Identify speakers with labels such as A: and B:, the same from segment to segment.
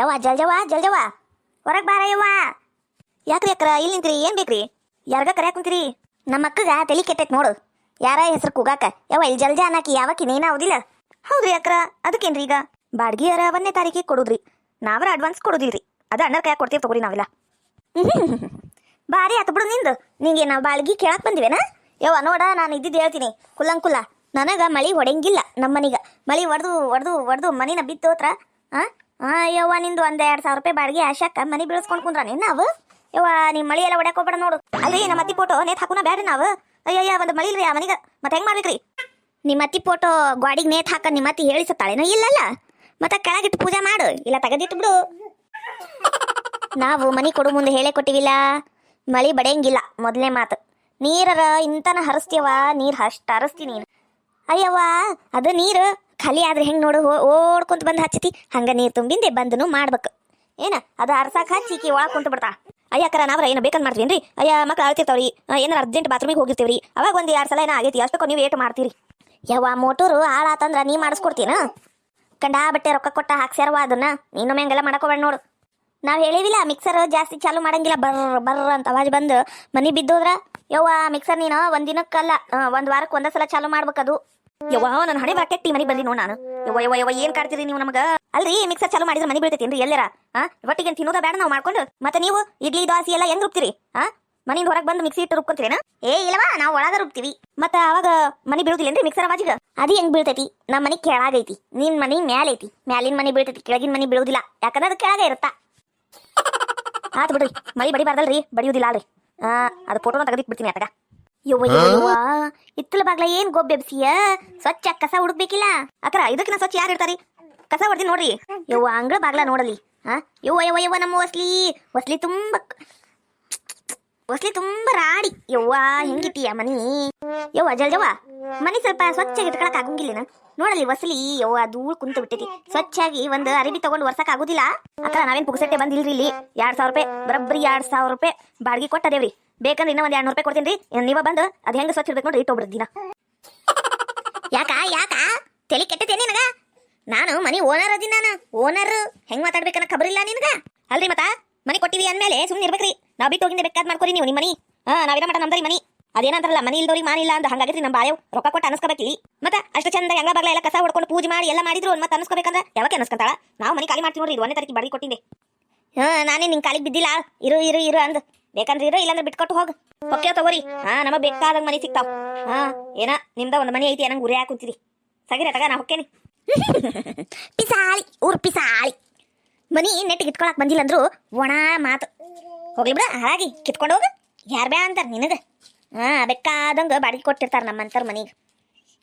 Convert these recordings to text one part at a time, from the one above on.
A: ಯವ್ವ ಜಲ್ಜವ್ವ ಜಲ್ಜವ್ವ ಹೊರಗೆ ಬಾರ ಯವ್ವ. ಯಾಕ್ರಿ ಅಕ್ರ ಇಲ್ಲಿ ನಿಂತ್ರಿ, ಏನ್ ಬೇಕ್ರಿ? ಯಾರ್ಗ ಕರ್ಯಾಕ್ ಕುಂತೀರಿ. ನಮ್ಮ ಅಕ್ಕಗ ತಲಿ ಕೆಟ್ಟೈತ್ ನೋಡು. ಯಾರ ಹೆಸರು ಕೂಗಾಕ? ಯವ್ವ ಇಲ್ಲಿ ಜಲ್ಜ ಅನ್ನಕಿ ಯಾವಕ್ಕಿ ನೀನ ಹೌದಿಲ್ಲ ಹೌದ್ರಿ ಅಕ್ರ, ಅದಕ್ಕೇನ್ರಿ ಈಗ? ಬಾಡ್ಗಿಯರ ಒಂದನೇ ತಾರೀಕಿಗೆ ಕೊಡುದ್ರಿ. ನಾವ್ರ ಅಡ್ವಾನ್ಸ್ ಕೊಡುದಿಲ್ರಿ. ಅದ ಅಣ್ಣರ ಕೈಯಾಗ ಕೊಡ್ತೀವಿ ತಗೋರಿ ನಾವೆಲ್ಲ. ಬಾರಿ ಆತು ಬಿಡು ನಿಂದು. ನಿಂಗೆ ನಾವು ಬಾಳ್ಗಿ ಕೇಳಕ್ ಬಂದಿವೇನ? ಯವ್ವ, ನೋಡ, ನಾನು ಇದ್ದಿದ್ದು ಹೇಳ್ತೀನಿ. ಕುಲ್ಲಂಕುಲ್ಲ ನನಗ ಮಳಿ ಹೊಡೆಂಗಿಲ್ಲ ನಮ್ಮನಿಗೆ. ಮಳೆ ಮಳಿ ಒಡ್ದು ಒಡ್ದು ಒಡ್ದು ಮನಿನ ಬಿದ್ದು ಹೋತ್ರ ಆ ಯವ್ವ, ನಿಂದು ಒಂದ್ ಎರಡ್ ಸಾವಿರ ರೂಪಾಯಿ ಬಾಡಿಗೆ ಆಶಾಕ ಮನಿ ಬೀಳ್ಸ್ಕೊಂಡ್ ಕುಂದ್ರ ನೀನ್ ನಾವು? ಯವ್ವ ನಿಮ್ ಮಳಿ ಎಲ್ಲ ಒಡ್ಯಾಕ ಹೋಗ್ಬೇಡ ನೋಡು. ಅಲ್ರಿ ನಮ್ಮ ಅತ್ತಿ ಫೋಟೋ ನೇತ್ ಹಾಕುನ ಬ್ಯಾಡ್ರಿ ನಾವು. ಅಯ್ಯಯ್ಯ, ಒಂದು ಮಳಿ ಇಲ್ರಿ ಆ ಮನಿಗ. ಮತ್ತೆ ಹೆಂಗ್ ಮಾಡ್ಬೇಕ್ರಿ? ನಿಮ್ಮ ಅತ್ತಿ ಫೋಟೋ ಗಾಡಿಗೆ ನೇತ್ ಹಾಕ ನಿಮ್ಮ ಅತ್ತಿ ಹೇಳಿಸತ್ತಾಳೇನೋ ಇಲ್ಲಲ್ಲ? ಮತ್ತೆ ಕೆಳಗಿಟ್ಟು ಪೂಜೆ ಮಾಡು. ಇಲ್ಲ ತೆಗೆದಿಟ್ಟು ಬಿಡು. ನಾವು ಮನಿ ಕೊಡು ಮುಂದೆ ಹೇಳೇ ಕೊಟ್ಟಿವಿಲ್ಲ. ಮಳಿ ಬಡಿಯಂಗಿಲ್ಲ ಮೊದಲನೇ ಮಾತು. ನೀರರ ಇಂತನ ಹರಿಸ್ತೀವ ನೀರ್ ಅಷ್ಟ ಹರಸ್ತಿ ನೀನು. ಅಯ್ಯವ್ವ, ಅದು ನೀರು. ಖಾಲಿ ಆದ್ರೆ ಹೆಂಗ್ ನೋಡು? ಓಡ್ಕೊಂತ ಬಂದು ಹಚ್ಚತಿ. ಹಂಗ ನೀರು ತುಂಬಿಂದೆ ಬಂದನು ಮಾಡ್ಬೇಕು. ಏನ? ಅದು ಅರ್ಸಾಕ ಹಚ್ಚಿ ಕಿ ಒಳಗ್ ಕುಂತು ಬಿಡ್ತಾ. ಅಯ್ಯಕ್ಕರ ನಾವ್ರ ಏನು ಬೇಕಂತ ಮಾಡ್ತೀವಿ ಅಯ್ಯ, ಮಕ್ಳು ಅಳ್ತಿರ್ತಾವ್ರಿ. ಏನಾರ ಅರ್ಜೆಂಟ್ ಬಾತ್ರೂಮಿಗೆ ಹೋಗಿರ್ತೀವ್ರಿ. ಅವಾಗ ಒಂದು ಎರಡು ಸಲ ಏನೋ ಆಗೈತಿ. ಅಷ್ಟಕ್ಕೂ ನೀವು ಏಟ್ ಮಾಡ್ತೀರಿ. ಯವ್ವ, ಮೋಟೋರು ಹಾಳಾತಂದ್ರ ನೀ ಮಾಡಿಸ್ಕೊಡ್ತೀನ? ಕಂಡಾ ಬಟ್ಟೆ ರೊಕ್ಕ ಕೊಟ್ಟ ಹಾಕ್ಸ್ಯಾರವ ಅದನ್ನ. ನೀನೊಮ್ಮೆ ಹಂಗೆಲ್ಲ ಮಾಡ್ಕೋಬೇಡ ನೋಡು. ನಾವು ಹೇಳಿದಿಲ್ಲ ಮಿಕ್ಸರ್ ಜಾಸ್ತಿ ಚಾಲು ಮಾಡಂಗಿಲ್ಲ. ಬರ್ರ ಬರ್ರ ಅಂತ ಅವಾಜ್ ಬಂದು ಮನಿ ಬಿದ್ದೋದ್ರ? ಯವ್ವ ಮಿಕ್ಸರ್ ನೀನು ಒಂದಿನಕ್ಕಲ್ಲ ಒಂದು ಒಂದ್ ವಾರಕ್ಕೆ ಒಂದೇ ಸಲ ಚಾಲು ಮಾಡ್ಬೇಕದು. ಯವ್ವ ನನ್ನ ಹಣೆ ಬರಕೆಟ್ಟಿ ಮನಿ ಬಂದಿ ನೋಡ್ ನಾನು. ಯವ್ವ ಯವ್ವ ಯವ್ವ, ಏನ್ ಕಾಡ್ತೀರಿ ನೀವು ನಮಗ? ಅಲ್ರಿ ಮಿಕ್ಸರ್ ಚಾಲು ಮಾಡಿದ್ರೆ ಮನಿ ಬೀಳ್ತೈತಿ ಎಲ್ಲರ? ಆ ಒಟ್ಟಿಗೆ ತಿನ್ನೋದ ಬೇಡ ನಾವು ಮಾಡ್ಕೊಂಡು? ಮತ್ತೆ ನೀವು ಇಡ್ಲಿ ದೋಸೆ ಎಲ್ಲ ಹೆಂಗ್ ರುಬ್ತೀರಿ? ಆ ಮನೆಯಿಂದ ಹೊರಗೆ ಬಂದು ಮಿಕ್ಸಿ ಇಟ್ಟು ರುಬ್ಕೊಂತೀರೇನ? ಏ ಇಲ್ಲವಾ ನಾವು ಒಳಗ ರುಬ್ತೀವಿ. ಮತ್ತೆ ಅವಾಗ ಮನಿ ಬೀಳುದಿಲ್ಲೇನ್ರಿ ಮಿಕ್ಸರ್ ಅವಾಜಿಗ? ಅದು ಹೆಂಗ್ ಬೀಳ್ತೈತಿ? ನಮ್ಮ ಮನಿ ಕೆಳಗೈತಿ, ನಿನ್ ಮನಿ ಮ್ಯಾಲ ಐತಿ ಮ್ಯಾಲಿನ ಮನಿ ಬೀಳ್ತೈತಿ, ಕೆಳಗಿನ ಮನಿ ಬೀಳುದಿಲ್ಲ. ಯಾಕಂದ್ರೆ ಅದು ಕೆಳಗೆ ಇರುತ್ತಾ? ಆತ್ ಬಿಡ್ರಿ, ಮಳಿ ಬಡಿಬಾರ್ದಲ್ರಿ, ಬಡಿಯುದಿಲ್ಲ ಅಲ್ರಿ. ಆ, ಅದು ಫೋಟೋನ ತೆಗೆದಿಟ್ಬಿಡ್ತೀನಿ ಆತಗ. ಯವ್ವ ಯವ್ವ ಯವ್ವ. ಇತ್ತಲ ಬಾಗ್ಲ ಏನ್ ಗೊಬ್ಬೆಬ್ಸಿಯ ಸ್ವಚ್ಛ ಕಸ ಹುಡುಕ್ಬೇಕಿಲ್ಲ ಅಕ್ರ ಇದಕ್ಕಿನ ಸ್ವಚ್ಛ ಯಾರು ಇರ್ತಾರಿ ಕಸ ಹೊಡ್ದಿ ನೋಡ್ರಿ. ಯವ್ವ ಅಂಗಳ ಬಾಗ್ಲ ನೋಡಲಿ. ಹಾ? ಯವ್ವ ಯವ್ವ ಯವ್ವ ನಮ್ಮ ವಸ್ಲಿ ವಸ್ಲಿ ತುಂಬಾ ವಸ್ಲಿ ತುಂಬಾ ರಾಡಿ. ಯವ್ವ ಹೆಂಗಿಟ್ಟಿಯ ಮನಿ? ಯವ್ವ ಜಲ್ಜವ್ವ ಮನಿ ಸ್ವಲ್ಪ ಸ್ವಚ್ಛಾಗಿ ಇಟ್ಕೊಳಕ್ ಆಗಂಗಿಲ್ಲ ನೋಡಲಿ ಹೊಸಲಿ ಯವ್ವ ಧೂಳ್ ಕುಂತ ಬಿಟ್ಟೈತಿ. ಸ್ವಚ್ಛಾಗಿ ಒಂದ್ ಅರಿಬಿ ತಗೊಂಡ್ ವರ್ಷಕ್ ಆಗುದಿಲ್ಲ. ಅಕ್ಕ ನಾವೇನ್ ಪುಗ್ಸಟ್ಟೆ ಬಂದಿಲ್ರಿ ಇಲ್ಲಿ? ಎರಡ್ ಸಾವಿರ ರೂಪಾಯಿ ಬರಬ್ರಿ ಎರಡ್ ಸಾವಿರ ರೂಪಾಯಿ ಬಾಡಿಗೆ ಕೊಟ್ಟದೇವ್ರಿ. ಬೇಕಂದ್ರೆ ಇನ್ನೂ ಒಂದ್ ಎರಡ್ ನೂರು ರೂಪಾಯಿ ಕೊಡ್ತೀನಿ ನೀವ ಬಂದು ಅದು ಹೆಂಗ ಸ್ವಚ್ಛ ಇರ್ಬೇಕು ನೋಡ್ರಿ ಇಟ್ಟೋಗ್ಬಿಡ್ರಿ ದಿನ. ಯಾಕ ಯಾಕ? ತಲೆ ಕೆಟ್ಟತೆ ನನಗ? ನಾನು ಮನಿ ಓನರ್ ಅದೀನಿ ನಾನು. ಓನರ್, ಹೆಂಗ್ ಮಾತಾಡ್ಬೇಕನ್ನ ಖಬರಿಲ್ಲ ನಿನಗ? ಅಲ್ರಿ ಮತ್ತ, ಮನಿ ಕೊಟ್ಟಿವಿ ಅಂದ್ಮೇಲೆ ಸುಮ್ಮನೆ ಇರ್ಬೇಕ್ರಿ. ನಾವ್ ಬಿಟ್ಟು ಹೋಗಿಂದ ಬೇಕಾದ್ ಮಾಡ್ಕೊರಿ ನೀವು ನಿಮ್ಮ ಮನಿ. ಹಾ ನಾವೇನ ಮಟ ನಮ್ದ್ರಿ ಮನಿ. ಅದೇನಂತಾರಲ್ಲ, ಮನಿ ಇಲ್ದೋರಿ ಮಾನಿಲ್ಲ ಅಂತ ಹಂಗಾಗಿ ನಮ್ಮ ಬಾಯವ್ ರೊಕ್ಕ ಕೊಟ್ಟು ಅನಸ್ಕೋಬೇಕಿಲ್ಲಿ ಮತ್ತೆ, ಅಷ್ಟು ಚಂದ ಹೆಂಗ ಬಾಗ್ಲ ಎಲ್ಲ ಕಸ ಹೊಡ್ಕೊಂಡು ಪೂಜೆ ಮಾಡಿ ಎಲ್ಲ ಮಾಡಿದ್ರು ಮತ್ತೆ ಅನಸ್ಕೋಬೇಕಂದ್ರೆ ಯಾವಾಗ ಅನಸ್ಕೊಂತಾಳ? ನಾವು ಮನಿ ಖಾಲಿ ಮಾಡ್ತೀವಿ ನೋಡ್ರಿ, ಇದು ಒಂದೇ ತಾರೀಕು ಬಾಡಿಗೆ ಕೊಟ್ಟಿದ್ದೆ ಹಾ, ನಾನೇ ನಿನ್ ಕಾಲಿಗೆ ಬಿದ್ದಿಲ್ಲ. ಇರು ಇರು ಇರು ಅಂದ್. ಬೇಕಂದ್ರೆ ಇರೋ, ಇಲ್ಲಾಂದ್ರೆ ಬಿಟ್ಕೊಟ್ಟು ಹೋಗ. ಓಕೆ ತಗೋರಿ. ಹಾ, ನಮಗ್ ಬೇಕಾದಂಗ ಮನಿ ಸಿಗ್ತಾವ್. ಹಾ, ಏನ ನಿಮ್ದ ಒಂದ್ ಮನಿ ಐತಿ, ಏನಂಗ್ ಉರಿ ಹಾಕುಂತಿದಿ ಸಗಿರ, ತಗ, ನಾ ಹೊಕ್ಕೇನಿ. ಪಿಸಾಳಿ ಊರ್ ಪಿಸಾಳಿ ಮನಿ ನೆಟ್ಟಿ ಕಿತ್ಕೊಳಕ್ ಬಂದಿಲ್ಲ ಅಂದ್ರು ಒಣ ಮಾತು. ಹೋಗ್ಲಿ ಬಿಡ ಹಾಗಾಗಿ ಕಿತ್ಕೊಂಡು ಹೋಗ. ಯಾರ್ ಬ್ಯಾ ಅಂತಾರ ನಿನಗ. ಹಾ, ಬೇಕಾದಂಗ ಬಾಡಿಗೆ ಕೊಟ್ಟಿರ್ತಾರ ನಮ್ಮಂತರ ಮನಿಗೆ.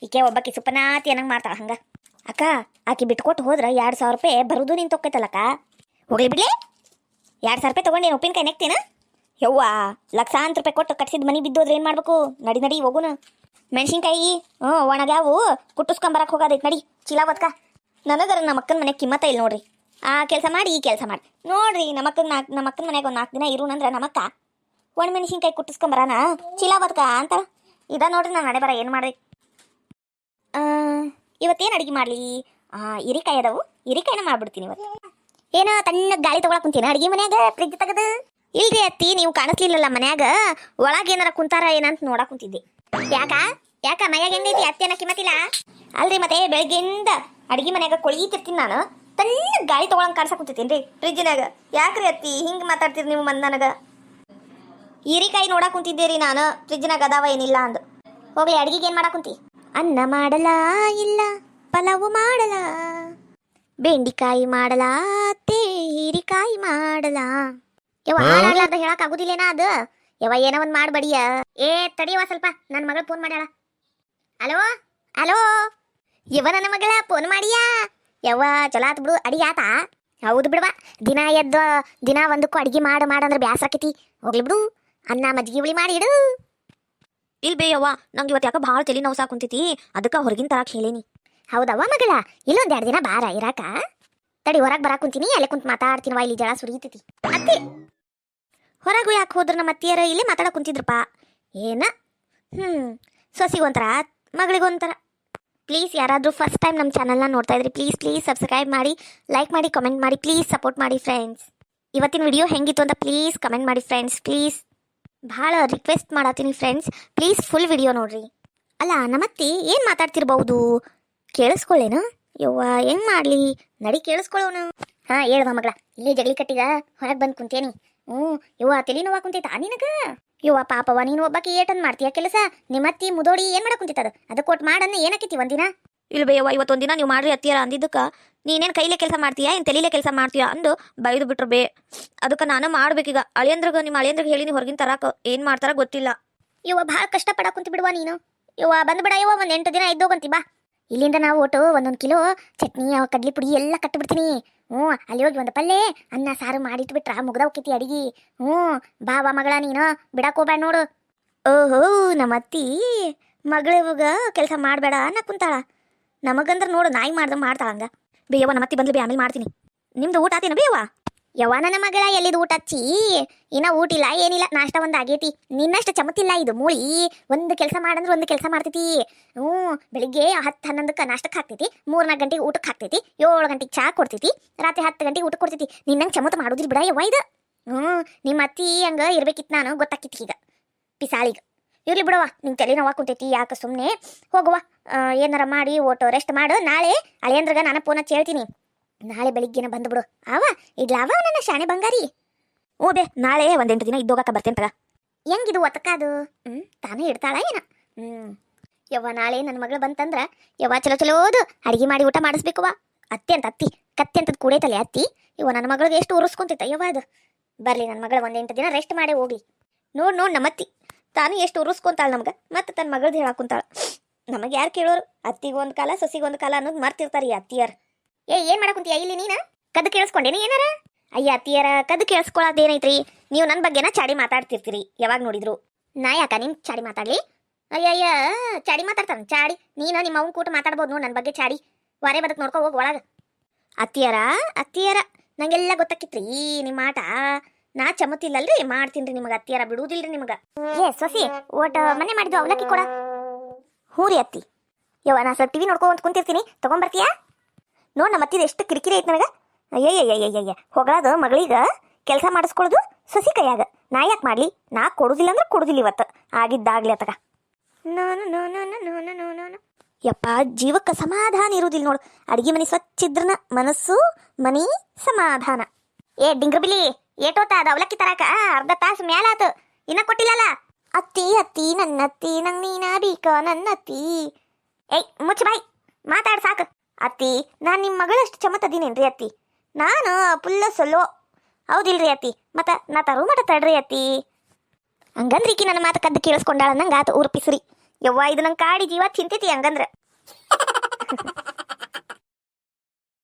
A: ಈಕೆ ಒಬ್ಬಾಕಿ ಸುಪನಾತಿ ಏನಂಗ್ ಮಾಡ್ತಾಳ ಹಂಗ. ಅಕ್ಕ, ಆಕಿ ಬಿಟ್ಕೊಟ್ಟು ಹೋದ್ರ ಎರಡ್ ಸಾವಿರ ರೂಪಾಯಿ ಬರುದು ನಿನ್ ತೊಕ್ಕೈತಲ್ಲಕ್ಕ ಹೋಗ್ಲಿ ಬಿಡ್ಲಿ. ಎರಡ್ ಸಾವಿರ ರೂಪಾಯಿ ತಗೊಂಡೇನು ಉಪ್ಪಿನಕಾಯಿ ನೆಕ್ತೇನ? ಯವ್ವ ಲಕ್ಷಾಂತರ ರೂಪಾಯಿ ಕೊಟ್ಟು ಕಟ್ಸಿದ ಮನಿ ಬಿದ್ದೋದ್ರೆ ಏನ್ ಮಾಡಬೇಕು? ನಡಿ ನಡಿ, ಹೋಗುನ. ಮೆಣಸಿನ್ಕಾಯಿ, ಹ್ಞೂ, ಒಣಗ್ಯಾವು ಕುಟ್ಟಿಸ್ಕೊಂಬರಕ್ಕೆ ಹೋಗೋದೈತೆ, ನಡಿ, ಚೀಲ ಬದ್ಕ. ನನಗರ ನಮ್ಮ ಅಕ್ಕನ ಮನೆ ಕಿಮ್ಮತ್ತ ಇಲ್ಲ ನೋಡ್ರಿ. ಆ ಕೆಲಸ ಮಾಡಿ, ಈ ಕೆಲಸ ಮಾಡಿ. ನೋಡ್ರಿ ನಮ್ಮಕ್ಕನ ನಾಲ್ಕು ನಮ್ಮ ಅಕ್ಕನ ಮನೆಗೆ ಒಂದು ನಾಲ್ಕು ದಿನ ಅಂದ್ರೆ ನಮ್ಮಕ್ಕ ಒಣ ಮೆಣಸಿನ್ಕಾಯಿ ಕುಟ್ಟಿಸ್ಕೊಂಬರಾನ? ಚೀಲ ಬದ್ಕ ಅಂತ ಇದ ನೋಡ್ರಿ ನಾನು ನಡೆ ಬರ ಏನು ಮಾಡ್ರಿ? ಇವತ್ತೇನ್ ಅಡಿಗೆ ಮಾಡ್ಲಿ? ಹಿರಿಕಾಯಿ ಅದಾವು. ಹಿರಿಕಾಯಿನ ಮಾಡ್ಬಿಡ್ತೀನಿ ಇವತ್ತು. ಏನೋ ತಣ್ಣಗೆ ಗಾಳಿ ತಗೊಳಕ್ ಕುಂತೀನಿ. ಅಡಿಗೆ ಮನೆಯಾಗ ಫ್ರಿಜ್ ತೆಗದು. ಇಲ್ರಿ ಅತ್ತಿ, ನೀವು ಕಾಣಿಸ್ಲಿಲ್ಲಲ್ಲ ಮನ್ಯಾಗ? ಒಳಗೆ ಏನಾರ ಕುಂತಾರ ಏನಂತ ನೋಡಕ್ ಕುಂತಿದ್ದೆ. ಯಾಕ? ಯಾಕ? ಮನ್ಯಾಗ ಹೆಂಗೈತಿ ಅತ್ತಿ ಅನ್ನ ಕಿಮತಿಲ್ಲ ಅಲ್ರಿ ಮತ್ತೆ ಬೆಳಗ್ಗೆಯಿಂದ ಅಡಿಗೆ ಮನ್ಯಾಗ ಕೊಳೀತಿರ್ತೀನಿ ನಾನು. ತನ್ನ ಗಾಳಿ ತಗೊಳಂಗ್ ಕಾಣಿಸಕ್ ಕುಂತಿದ್ದೀನಿ ಫ್ರಿಜ್ನಾಗ ಯಾಕ್ರಿ ಅತ್ತಿ? ಹಿಂಗ್ ಮಾತಾಡ್ತೀರಿ ನೀವು ಮಂದ್ ನನಗ ಹೀರಿಕಾಯಿ ನೋಡಕ್ ಕುಂತಿದ್ದೀರಿ ನಾನು. ಫ್ರಿಜ್ನಾಗ ಅದಾವ ಏನಿಲ್ಲ ಅಂದು. ಹೋಗ್ಲಿ, ಅಡಿಗೆಗೆ ಏನ್ ಮಾಡಕ್ ಕುಂತಿ? ಅನ್ನ ಮಾಡಲಾ ಇಲ್ಲ, ಪಲಾವು ಮಾಡಲಾ? ಬೆಂಡಿಕಾಯಿ ಮಾಡಲಾ ಅತ್ತೆ, ಹೀರಿಕಾಯಿ ಮಾಡಲಾ? ಯವ್ವ ಹಾಡಾಡ್ಲಾರ್ದ ಹೇಳಕ್ ಆಗುದಿಲ್ಲೇನ ಅದು? ಯವ್ವ ಏನೋ ಒಂದ್ ಮಾಡ್ಬಡಿಯ ಏ ತಡಿಯವ ಸ್ವಲ್ಪ. ನನ್ನ ಮಗಳ ಫೋನ್ ಮಾಡ್ಯಾಳ. ಅಲೋ ಅಲೋ ಯವ್ವ ನನ್ನ ಮಗಳ ಫೋನ್ ಮಾಡಿಯಾ? ಯವ್ವ ಚಲೋ ಆತ್ ಬಿಡು. ಅಡಿ ಆತ? ಹೌದು ಬಿಡ್ವಾ ದಿನ ಎದ್ದು ದಿನ ಒಂದಕ್ಕೂ ಅಡಿಗೆ ಮಾಡು ಮಾಡಂದ್ರೆ ಬ್ಯಾಸರ ಹೋಗ್ಲಿ ಬಿಡು. ಅನ್ನ ಮಜ್ಜಿಗೆ ಹುಳಿ ಮಾಡಿ ಇಡು. ಇಲ್ ಬೇಯವ್ವ ನಂಗೆ ಇವತ್ತು ಯಾಕೆ ಭಾಳ ತಲೆ ನೋವು ಸಾಕುಂತೈತಿ ಅದಕ್ಕೆ ಹೊರಗಿನ ತರಕ್ ಹೇಳೇನಿ. ಹೌದವ್ವ ಮಗಳ. ಇಲ್ಲೊಂದ್ ಎರಡು ದಿನ ಬಾರ ಇರಾಕ. ತಡಿ ಹೊರಗೆ ಬರಾಕ್ ಕುಂತೀನಿ. ಅಲ್ಲೇ ಮಾತಾಡ್ತೀನಿ. ಮಾತಾಡ್ತೀನವ ಇಲ್ಲಿ ಜಳ ಸುರಿತೈತಿ. ಅತ್ತಿ! ಹೊರಗೂ ಯಾಕೆ ಹೋದ್ರೆ ನಮ್ಮ ಅತ್ತಿಯರ? ಇಲ್ಲಿ ಮಾತಾಡೋ ಕುಂತಿದ್ರಪ್ಪ. ಏನ? ಹ್ಞೂ ಸೊಸಿಗೊಂಥರ ಮಗಳಿಗೊಂಥರ? ಪ್ಲೀಸ್ ಯಾರಾದರೂ ಫಸ್ಟ್ ಟೈಮ್ ನಮ್ಮ ಚಾನಲ್ನ ನೋಡ್ತಾ ಇದ್ರಿ, ಪ್ಲೀಸ್ ಪ್ಲೀಸ್ ಸಬ್ಸ್ಕ್ರೈಬ್ ಮಾಡಿ ಲೈಕ್ ಮಾಡಿ ಕಮೆಂಟ್ ಮಾಡಿ, ಪ್ಲೀಸ್ ಸಪೋರ್ಟ್ ಮಾಡಿ ಫ್ರೆಂಡ್ಸ್ ಇವತ್ತಿನ ವಿಡಿಯೋ ಹೆಂಗಿತ್ತು ಅಂತ ಪ್ಲೀಸ್ ಕಮೆಂಟ್ ಮಾಡಿ ಫ್ರೆಂಡ್ಸ್ ಪ್ಲೀಸ್. ಭಾಳ ರಿಕ್ವೆಸ್ಟ್ ಮಾಡತ್ತೀನಿ ಫ್ರೆಂಡ್ಸ್ ಪ್ಲೀಸ್ ಫುಲ್ ವಿಡಿಯೋ ನೋಡ್ರಿ. ಅಲ್ಲ ನಮ್ಮತ್ತಿ ಏನು ಮಾತಾಡ್ತಿರ್ಬೋದು ಕೇಳಿಸ್ಕೊಳ್ಳೇನು ಯವ್ವ, ಹೆಂಗ್ ಮಾಡ್ಲಿ? ನಡಿ ಕೇಳಿಸ್ಕೊಳ್ಳೋಣ ಹಾ ಹೇಳುವ ಮಗಳ, ಇಲ್ಲೇ ಜಗಲಿ ಕಟ್ಟಿದ, ಹೊರಗೆ ಬಂದು ಕುಂತೇನಿ. ಹ್ಞೂ ಇವ ತಲೆ ನೋವಾ ಕುಂತೈತಾ ನಿನಗ? ಯವ್ವ ಪಾಪವ ನೀನು ಒಬ್ಬಾಕಿ ಏಟನ್ ಮಾಡ್ತೀಯ ಕೆಲಸ? ನಿಮ್ಮತ್ತಿ ಮುದೋಡಿ ಏನ್ ಮಾಡಕ್ ಕುಂತಿತ್ತದ? ಅದು ಕೊಟ್ಟು ಮಾಡನ್ನ ಏನಕ್ಕಿತಿ ಒಂದಿನ? ಇಲ್ಲ ಬೇಯವ್ವ ಇವತ್ತೊಂದಿನ ನೀವು ಮಾಡ್ರಿ ಅತ್ತಿಯರ ಅಂದಿದ್ದಕ್ಕ. ನೀನೇನು ಕೈಲೇ ಕೆಲಸ ಮಾಡ್ತೀಯಾ ಏನು ತಲೆಲೇ ಕೆಲಸ ಮಾಡ್ತೀಯಾ ಅಂದು ಬೈದು ಬಿಟ್ರು ಬೇ. ಅದಕ್ಕೆ ನಾನು ಮಾಡ್ಬೇಕೀಗ. ಅಳಿಯಂದ್ರಿಗೆ ನಿಮ್ಮ ಅಳಿಯಂದ್ರಿಗೆ ಹೇಳಿ ನೀವು ಹೊರಗಿನ ತರಾಕ ಏನು ಮಾಡ್ತಾರ ಗೊತ್ತಿಲ್ಲ. ಇವ ಭಾಳ ಕಷ್ಟಪಡ ಕುಂತ ಬಿಡುವ ನೀನು. ಇವ ಬಂದ್ಬಿಡ ಇವ ಒಂದು ಎಂಟು ದಿನ ಇದ್ದೋಗಂತಿ ಬಾ. ಇಲ್ಲಿಂದ ನಾವು ಒಟ್ಟು ಒಂದೊಂದು ಕಿಲೋ ಚಟ್ನಿ ಕಡ್ಲಿ ಪುಡಿ ಎಲ್ಲ ಕಟ್ಟಿಬಿಡ್ತೀನಿ ಹ್ಞೂ, ಅಲ್ಲಿ ಹೋಗಿ ಒಂದು ಪಲ್ಲೆ, ಅನ್ನ, ಸಾರು ಮಾಡಿಟ್ಬಿಟ್ರ ಮುಗ್ದ ಹೋಗ್ತೈತಿ ಅಡಿಗೆ. ಹ್ಞೂ, ಬಾ ಬಾ ಮಗಳ ನೀನು, ಬಿಡಕ್ ಹೋಗ್ಬೇಡ ನೋಡು. ಓಹೋ ನಮ್ಮ ಅತ್ತಿ ಮಗಳಿವಾಗ ಕೆಲಸ ಮಾಡಬೇಡ ಅನ್ನ ಕುಂತಾಳ. ನಮಗಂದ್ರೆ ನೋಡು ನಾಯಿ ಮಾಡ್ದಂಗೆ ಮಾಡ್ತಾಳ ಹಂಗ ಬೇಯವ್ವ ನಮ್ಮ ಅತ್ತಿ ಬಂದ್ಲು ಬೇ, ಆಮೇಲೆ ಮಾಡ್ತೀನಿ. ನಿಮ್ದು ಊಟ ಆತೇನ ಬೇಯವ್ವ ಯವ್ವ ಮಗಳ, ಎಲ್ಲಿದು ಊಟ ಹಚ್ಚಿ? ಇನ್ನ ಊಟ ಇಲ್ಲ, ಏನಿಲ್ಲ, ನಾಷ್ಟ ಒಂದು ಆಗೈತಿ. ನಿನ್ನಷ್ಟು ಚಮತಿಲ್ಲ ಇದು ಮೂಳಿ. ಒಂದು ಕೆಲಸ ಮಾಡಂದ್ರೆ ಒಂದು ಕೆಲಸ ಮಾಡ್ತೈತಿ. ಹ್ಞೂ, ಬೆಳಿಗ್ಗೆ ಹತ್ತು ಹನ್ನೊಂದಕ್ಕೆ ನಾಷ್ಟಕ್ಕೆ ಹಾಕ್ತೈತಿ ಮೂರ್ನಾಲ್ಕು ಗಂಟೆಗೆ ಊಟಕ್ಕೆ ಹಾಕ್ತೈತಿ, ಏಳು ಗಂಟೆಗೆ ಚಾ ಕೊಡ್ತೈತಿ, ರಾತ್ರಿ ಹತ್ತು ಗಂಟೆಗೆ ಊಟ ಕೊಡ್ತೈತಿ. ನಿನ್ನಂಗೆ ಚಮತ್ ಮಾಡೋದಿಲ್ಲ ಬಿಡ ಯವ್ವ ಇದು. ಹ್ಞೂ, ನಿಮ್ಮ ಅತ್ತಿ ಹಂಗ ಇರ್ಬೇಕಿತ್ತು ನಾನು ಗೊತ್ತಾಕಿತ್ತು ಈಗ, ಪಿಸಾಳಿಗೆ. ಇರ್ಲಿ ಬಿಡವ್ವ ನಿಂಗೆ ತಲೆ ನೋವು ಕುಂತೈತಿ, ಯಾಕೆ ಸುಮ್ಮನೆ ಹೋಗುವ. ಏನಾರ ಮಾಡಿ ಓಟೋ ರೆಸ್ಟ್ ಮಾಡು. ನಾಳೆ ಅಳಿಯಂದ್ರಗ ನಾನು ಫೋನ್ ಹಚ್ಚಿ ಹೇಳ್ತೀನಿ. ನಾಳೆ ಬೆಳಿಗ್ಗೆನ ಬಂದ್ಬಿಡು ಅವ ಇಡ್ಲಾವ ನನ್ನ ಶಾಣೆ ಬಂಗಾರಿ. ಓ ಬೇ ನಾಳೆ ಒಂದೆಂಟು ದಿನ ಇದ್ದೋಗಕ್ಕ ಬರ್ತೇನೆ ತಗ ಹೆಂಗಿದು ಒತ್ತಕಾದು ಹ್ಞೂ ತಾನೇ ಇಡ್ತಾಳ ಏನ? ಹ್ಞೂ ಯವ್ವ, ನಾಳೆ ನನ್ನ ಮಗಳು ಬಂತಂದ್ರ, ಯವ್ವ, ಚಲೋ ಚಲೋದು, ಅಡಿಗೆ ಮಾಡಿ ಊಟ ಮಾಡಿಸ್ಬೇಕವ್ವ ಅತ್ತೆ ಅಂತ ಅತ್ತಿ, ಕತ್ತಿ ಅಂತದ್ ತಲೆ ಅತ್ತಿ. ಇವ ನನ್ನ ಮಗಳಿಗೆ ಎಷ್ಟು ಉರಿಸ್ಕೊಂತೈತ ಯವ್ವ ಅದು. ಬರ್ಲಿ ನನ್ನ ಮಗಳು ಒಂದೆಂಟು ದಿನ ರೆಸ್ಟ್ ಮಾಡಿ ಹೋಗ್ಲಿ. ನೋಡ್ ನೋಡ್ ನಮ್ಮತ್ತಿ. ತಾನು ಎಷ್ಟು ಉರಿಸ್ಕೊಂತಾಳೆ ನಮ್ಗೆ, ಮತ್ತೆ ತನ್ನ ಮಗಳದ್ದು ಹೇಳಾಕುಂತಾಳ ನಮಗೆ ಯಾರು ಕೇಳೋರು? ಅತ್ತಿಗೊಂದು ಕಾಲ, ಸೊಸಿಗೊಂದು ಕಾಲ ಅನ್ನೋದು ಮರ್ತಿರ್ತಾರೆ ಈ ಅತ್ತಿಯರ್. ಏ, ಏನ್ ಮಾಡಕುಂತೀಯ ಇಲ್ಲಿ ನೀನ? ಕದ್ ಕೇಳಿಸ್ಕೊಂಡೇನಿ ಏನಾರ? ಅಯ್ಯ, ಅತ್ತಿಯರ ಕದ್ ಕೇಳಿಸ್ಕೊಳ್ಳೋದೇನೈತ್ರಿ ನೀವು ನನ್ನ ಬಗ್ಗೆನ ಚಾಡಿ ಮಾತಾಡ್ತಿರ್ತೀರಿ, ಯಾವಾಗ ನೋಡಿದ್ರು. ನಾ ಯಾಕ ನಿಮ್ ಚಾಡಿ ಮಾತಾಡ್ಲಿ? ಅಯ್ಯಯ್ಯ ಚಾಡಿ ಮಾತಾಡ್ತಾನ? ಚಾಡಿ? ನೀನ ನಿಮ್ಮ ಅವ್ನ ಕೂಟ ಮಾತಾಡ್ಬೋದು ನೋಡು ನನ್ನ ಬಗ್ಗೆ ಚಾಡಿ. ವಾರೆ ಬದಕ್ ನೋಡ್ಕೊ ಹೋಗ್ ಒಳಗ. ಅತ್ತಿಯರ ಅತ್ತಿಯರ, ನಂಗೆಲ್ಲ ಗೊತ್ತಾಕಿತ್ರಿ ನಿಮ್ಮ ಆಟ. ನಾ ಚಮತಿಲ್ಲಲ್ರಿ ಮಾಡ್ತೀನಿ ನಿಮಗೆ. ಅತ್ತಿಯರ ಬಿಡುವುದಿಲ್ರಿ ನಿಮಗ. ಏ, ಸೊಸಿ ಓಟ ಮನೆ ಮಾಡಿದ್ವಿ ಅವಲಕ್ಕಿ ಕೊಡ. ಹ್ಞೂ ಅತ್ತಿ. ಯವ್ವ, ನಾ ಸ್ವಲ್ಪ ಟಿವಿ ನೋಡ್ಕೊಂತ ಕುಂತಿರ್ತೀನಿ. ತಗೊಂಬರ್ತೀಯಾ? ನೋಡ್ ನಮ್ಮ ಅತ್ತಿದ ಎಷ್ಟು ಕಿರಿಕಿರಿ ಐತೆ ನನಗೆ. ಅಯ್ಯಯ್ಯಯ್ಯಯ್ಯಯ್ಯ ಹೊಗಳದು ಮಗಳಿಗೆ ಕೆಲಸ ಮಾಡಿಸ್ಕೊಳ್ಳೋದು ಸಸಿ ಕೈಯಾಗ. ನಾ ಯಾಕೆ ಮಾಡಲಿ? ನಾ ಕೊಡುದಿಲ್ಲ ಅಂದ್ರೆ ಕೊಡುದಿಲ್ಲ ಇವತ್ತು. ಆಗಿದ್ದಾಗ್ಲಿ ಅತ್ತಗ ನಾನು ನಾನು ನಾನು ನಾನು ನಾನು ಯಪ್ಪ ಜೀವಕ್ಕೆ ಸಮಾಧಾನ ಇರುವುದಿಲ್ಲ ನೋಡು. ಅಡಿಗೆ ಮನೆ ಸ್ವಚ್ಛ ಇದ್ರನ ಮನಸ್ಸು ಮನಿ ಸಮಾಧಾನ. ಏ ಡಿಂಗ್ರಬಿಲಿ ಏಟೋತ ಅದ ಅವಲಕ್ಕಿ ತರಾಕ? ಅರ್ಧ ತಾಸು ಮ್ಯಾಲಾತು. ಇನ್ನ ಕೊಟ್ಟಿಲ್ಲಲ್ಲ ಅತ್ತಿ ಅತ್ತಿ ನನ್ನ ಅತ್ತಿ ನಂಗ್ ನೀನ ಬೀಕ ನನ್ನ ಅತ್ತಿ ಏಯ್ ಮುಚ್ಚ ಬಾಯ್. ಮಾತಾಡ್ ಸಾಕು. ಅತ್ತಿ, ನಾನು ನಿಮ್ಮ ಮಗಳಷ್ಟು ಚಮತದೀನೇನ್ರಿ ಅತ್ತಿ? ನಾನು ಪುಲ್ಲ ಸೊಲ್ಲೋ ಹೌದಿಲ್ರಿ ಅತ್ತಿ, ಮತ್ತೆ ನಾ ತರು ಮಟ ತಡ್ರಿ ಅತ್ತಿ. ಹಂಗಂದ್ರೆ ಈಕಿ ನನ್ನ ಮಾತು ಕದ್ದು ಕೇಳಿಸ್ಕೊಂಡಾಳ, ನಂಗೆ ಆತು ಊರು ಪಿಸ್ರಿ. ಯವ್ವ, ಇದು ನಂಗೆ ಕಾಡಿ ಜೀವ ಚಿಂತೈತಿ ಹಂಗಂದ್ರೆ.